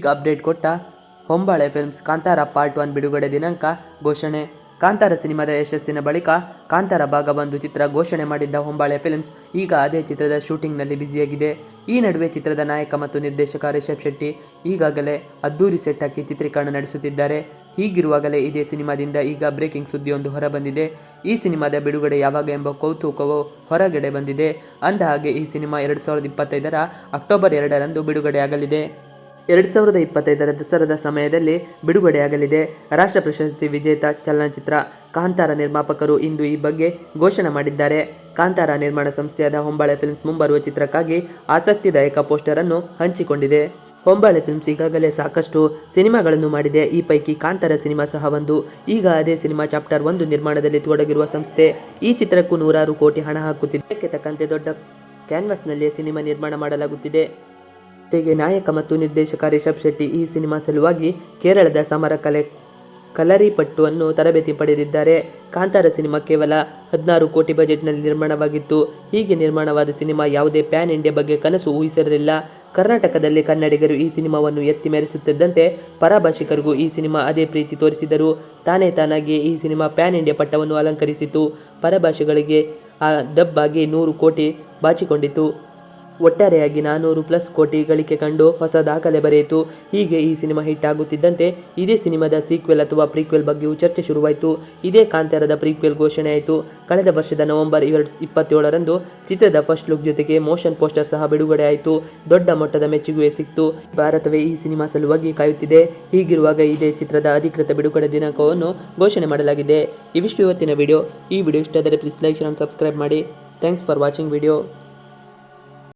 ಈಗ ಅಪ್ಡೇಟ್ ಕೊಟ್ಟ Hombale films Kantara part one ಬಿಡುಗಡೆ ದಿನಾಂಕ ಘೋಷಣೆ. ಕಾಂತಾರ ಸಿನಿಮಾದ ಯಶಸ್ಸಿನ ಬಳಿಕ ಕಾಂತಾರ ಭಾಗ ಒಂದು ಚಿತ್ರ ಘೋಷಣೆ ಮಾಡಿದ್ದ ಹೊಂಬಾಳೆ ಫಿಲ್ಮ್ಸ್ ಈಗ ಅದೇ ಚಿತ್ರದ ಶೂಟಿಂಗ್ನಲ್ಲಿ ಬ್ಯುಸಿಯಾಗಿದೆ. ಈ ನಡುವೆ ಚಿತ್ರದ ನಾಯಕ ಮತ್ತು ನಿರ್ದೇಶಕ ರಿಷಬ್ ಶೆಟ್ಟಿ ಈಗಾಗಲೇ ಅದ್ದೂರಿ ಸೆಟ್ ಹಾಕಿ ಚಿತ್ರೀಕರಣ ನಡೆಸುತ್ತಿದ್ದಾರೆ. ಹೀಗಿರುವಾಗಲೇ ಇದೇ ಸಿನಿಮಾದಿಂದ ಈಗ ಬ್ರೇಕಿಂಗ್ ಸುದ್ದಿಯೊಂದು ಹೊರಬಂದಿದೆ. ಈ ಸಿನಿಮಾದ ಬಿಡುಗಡೆ ಯಾವಾಗ ಎಂಬ ಕೌತುಕವು ಹೊರಗಡೆ ಬಂದಿದೆ. ಅಂದ ಹಾಗೆ ಈ ಸಿನಿಮಾ ಎರಡು ಸಾವಿರದ ಇಪ್ಪತ್ತೈದರ ಅಕ್ಟೋಬರ್ ಎರಡರಂದು ಬಿಡುಗಡೆಯಾಗಲಿದೆ. ಎರಡು ಸಾವಿರದ ಇಪ್ಪತ್ತೈದರ ದಸರಾದ ಸಮಯದಲ್ಲಿ ಬಿಡುಗಡೆಯಾಗಲಿದೆ. ರಾಷ್ಟ್ರ ಪ್ರಶಸ್ತಿ ವಿಜೇತ ಚಲನಚಿತ್ರ ಕಾಂತಾರ ನಿರ್ಮಾಪಕರು ಇಂದು ಈ ಬಗ್ಗೆ ಘೋಷಣೆ ಮಾಡಿದ್ದಾರೆ. ಕಾಂತಾರ ನಿರ್ಮಾಣ ಸಂಸ್ಥೆಯಾದ ಹೊಂಬಾಳೆ ಫಿಲ್ಮ್ಸ್ ಮುಂಬರುವ ಚಿತ್ರಕ್ಕಾಗಿ ಆಸಕ್ತಿದಾಯಕ ಪೋಸ್ಟರ್ ಅನ್ನು ಹಂಚಿಕೊಂಡಿದೆ. ಹೊಂಬಾಳೆ ಫಿಲ್ಮ್ಸ್ ಈಗಾಗಲೇ ಸಾಕಷ್ಟು ಸಿನಿಮಾಗಳನ್ನು ಮಾಡಿದೆ. ಈ ಪೈಕಿ ಕಾಂತಾರ ಸಿನಿಮಾ ಸಹ ಒಂದು. ಈಗ ಅದೇ ಸಿನಿಮಾ ಚಾಪ್ಟರ್ ಒಂದು ನಿರ್ಮಾಣದಲ್ಲಿ ತೊಡಗಿರುವ ಸಂಸ್ಥೆ. ಈ ಚಿತ್ರಕ್ಕೂ ನೂರಾರು ಕೋಟಿ ಹಣ ಹಾಕುತ್ತಿದೆ. ಇದಕ್ಕೆ ತಕ್ಕಂತೆ ದೊಡ್ಡ ಕ್ಯಾನ್ವಾಸ್ನಲ್ಲಿ ಸಿನಿಮಾ ನಿರ್ಮಾಣ ಮಾಡಲಾಗುತ್ತಿದೆ. ಜೊತೆಗೆ ನಾಯಕ ಮತ್ತು ನಿರ್ದೇಶಕ ರಿಷಬ್ ಶೆಟ್ಟಿ ಈ ಸಿನಿಮಾ ಸಲುವಾಗಿ ಕೇರಳದ ಸಮರ ಕಲೆ, ಕಲರಿಪಟ್ಟುವನ್ನು ತರಬೇತಿ ಪಡೆದಿದ್ದಾರೆ. ಕಾಂತಾರ ಸಿನಿಮಾ ಕೇವಲ ಹದಿನಾರು ಕೋಟಿ ಬಜೆಟ್ನಲ್ಲಿ ನಿರ್ಮಾಣವಾಗಿತ್ತು. ಹೀಗೆ ನಿರ್ಮಾಣವಾದ ಸಿನಿಮಾ ಯಾವುದೇ ಪ್ಯಾನ್ ಇಂಡಿಯಾ ಬಗ್ಗೆ ಕನಸು ಊಹಿಸಿರಲಿಲ್ಲ. ಕರ್ನಾಟಕದಲ್ಲಿ ಕನ್ನಡಿಗರು ಈ ಸಿನಿಮಾವನ್ನು ಎತ್ತಿ ಮೆರೆಸುತ್ತಿದ್ದಂತೆ ಪರಭಾಷಿಕರಿಗೂ ಈ ಸಿನಿಮಾ ಅದೇ ಪ್ರೀತಿ ತೋರಿಸಿದರು. ತಾನೇ ತಾನಾಗಿ ಈ ಸಿನಿಮಾ ಪ್ಯಾನ್ ಇಂಡಿಯಾ ಪಟ್ಟವನ್ನು ಅಲಂಕರಿಸಿತು. ಪರಭಾಷೆಗಳಿಗೆ ಆ ಡಬ್ಬಾಗಿ ನೂರು ಕೋಟಿ ಬಾಚಿಕೊಂಡಿತು. ಒಟ್ಟಾರೆಯಾಗಿ ನಾನೂರು ಪ್ಲಸ್ ಕೋಟಿ ಗಳಿಕೆ ಕಂಡು ಹೊಸ ದಾಖಲೆ ಬರೆಯಿತು. ಹೀಗೆ ಈ ಸಿನಿಮಾ ಹಿಟ್ ಆಗುತ್ತಿದ್ದಂತೆ ಇದೇ ಸಿನಿಮಾದ ಸೀಕ್ವೆಲ್ ಅಥವಾ ಪ್ರೀಕ್ವೆಲ್ ಬಗ್ಗೆಯೂ ಚರ್ಚೆ ಶುರುವಾಯಿತು. ಇದೇ ಕಾಂತಾರದ ಪ್ರೀಕ್ವೆಲ್ ಘೋಷಣೆ ಆಯಿತು. ಕಳೆದ ವರ್ಷದ ನವೆಂಬರ್ ಎರಡು ಇಪ್ಪತ್ತೇಳರಂದು ಚಿತ್ರದ ಫಸ್ಟ್ ಲುಕ್ ಜೊತೆಗೆ ಮೋಷನ್ ಪೋಸ್ಟರ್ ಸಹ ಬಿಡುಗಡೆ ಆಯಿತು. ದೊಡ್ಡ ಮಟ್ಟದ ಮೆಚ್ಚುಗೆ ಸಿಕ್ತು. ಭಾರತವೇ ಈ ಸಿನಿಮಾ ಸಲುವಾಗಿ ಕಾಯುತ್ತಿದೆ. ಹೀಗಿರುವಾಗ ಇದೇ ಚಿತ್ರದ ಅಧಿಕೃತ ಬಿಡುಗಡೆ ದಿನಾಂಕವನ್ನು ಘೋಷಣೆ ಮಾಡಲಾಗಿದೆ. ಇವಿಷ್ಟು ಇವತ್ತಿನ ವಿಡಿಯೋ ಈ ವಿಡಿಯೋ ಇಷ್ಟ ಆದರೆ ಪ್ಲೀಸ್ ಲೈಕ್ ಸಬ್ಸ್ಕ್ರೈಬ್ ಮಾಡಿ. Thanks for watching video